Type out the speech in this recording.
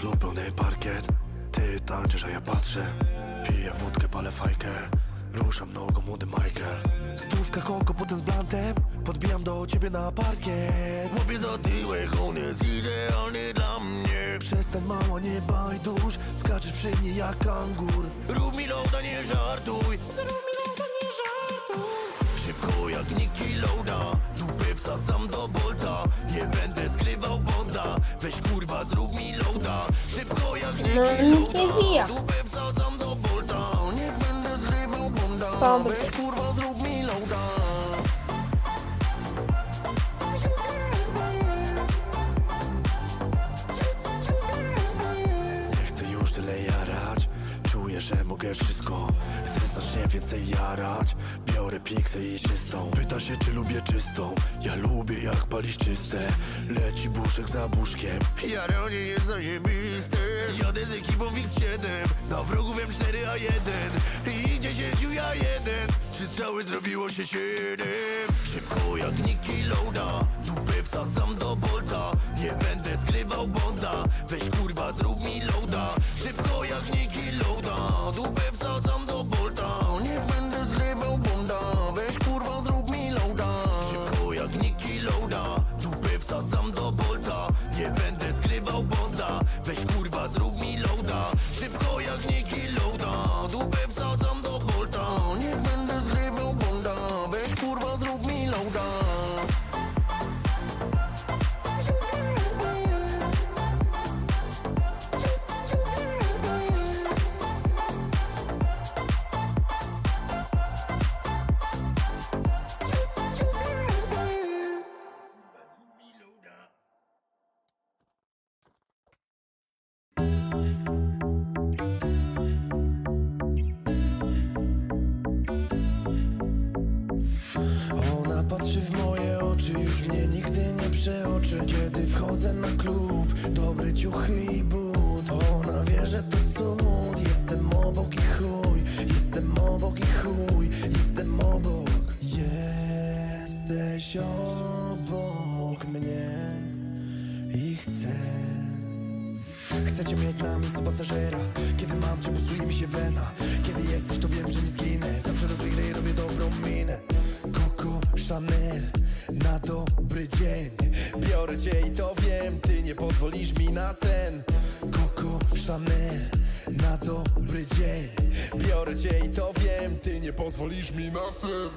klub, pełny parkiet. Ty tańczysz, a ja patrzę. Piję wódkę, palę fajkę. Ruszam nogą, młody Michael. Stówka koko, potem z blantem. Podbijam do ciebie na parkiet. Łapię za tyłek, on jest idealny dla mnie. Przestań mała, nie bajdusz Skaczesz przy mnie jak kangur Rób mi loda, nie żartuj. Zrób mi loda, nie żartuj. Szybko jak Niki Loda Weź kurwa zrób mi loada Nie chcę już tyle jarać. Czuję, że mogę wszystko. Chcę znacznie więcej jarać. Biorę piksę i czystą Pyta się, czy lubię czystą Ja lubię jak palisz czyste. Leci buszek za buszkiem. Jaranie jest zajebiste Jadę z ekipą X7 Na wrogu wiem 4 a 1 I 10 ja 1 Czy całe zrobiło się 7 Szybko jak Niki Loda Dupę wsadzam do bolta mi loada Szybko jak Niki Loda. Dupę wsadzam Ona patrzy w moje oczy, już mnie nigdy nie przeoczy. Kiedy wchodzę na klub, dobre ciuchy i but. Ona wie, że to cud, jestem obok i chuj. Jestem obok i chuj, jestem obok. Jesteś obok mnie i chcę. Chcecie mieć na miejscu pasażera. Kiedy mam cię, busuje mi się wena. Kiedy jesteś, to wiem, że nie zginę. Zawsze rozwinę i robię dobrą minę Chanel na dobry dzień. Biorę cię i to wiem Ty nie pozwolisz mi na sen. Coco Chanel na dobry dzień. Biorę cię i to wiem Ty nie pozwolisz mi na sen